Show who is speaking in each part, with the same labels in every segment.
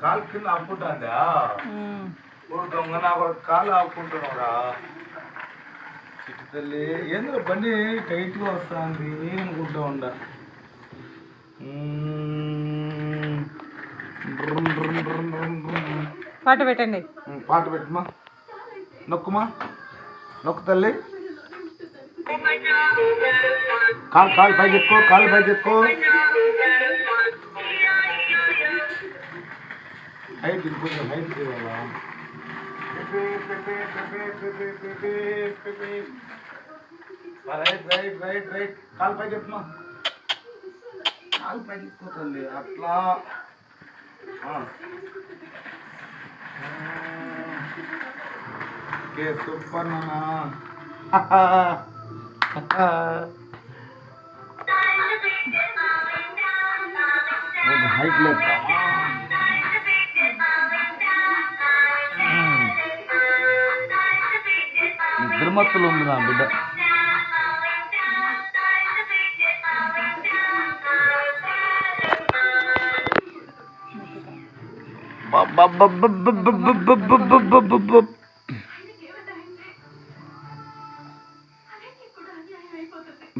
Speaker 1: ಕಾಲ್ kill ಹಾಕ್ಬಿಟ್ಟ ಕಾಲ್ ಹಾಕ್ಬಿಟ್ಟು ಅವ್ರ ಚಿಕ್ಕದಲ್ಲಿ ಏನಾರ ಬನ್ನಿ ಕೈ ಇಟ್ಕೋಸ್ತಾ ಅಂದ್ರೆ ಏನ್ ಗುಡ್ಡ ಹೊಂಡ.
Speaker 2: పాట పెట్టండి.
Speaker 1: ఉమ్, పాట పెట్టుమా నొక్కుమా? నొక్కు తల్లి. కాలు కాలు పైకి ఎక్కువ కాలు పైకి ఎక్కువ హైట్ కొంచెం హైట్ చేయాలా రైట్ రైట్ రైట్ రైట్. కాలు పైకి ఎక్కుమా కాలు పైకి ఎక్కువ తల్లి అట్లా. ke super nana Bye-bye.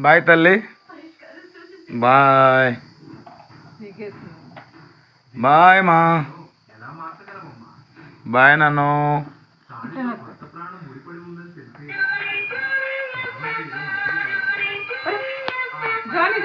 Speaker 1: Bye తల్లి. బాయ్. బాయ్ మా. బాయ్ నన్ను.
Speaker 2: జానీ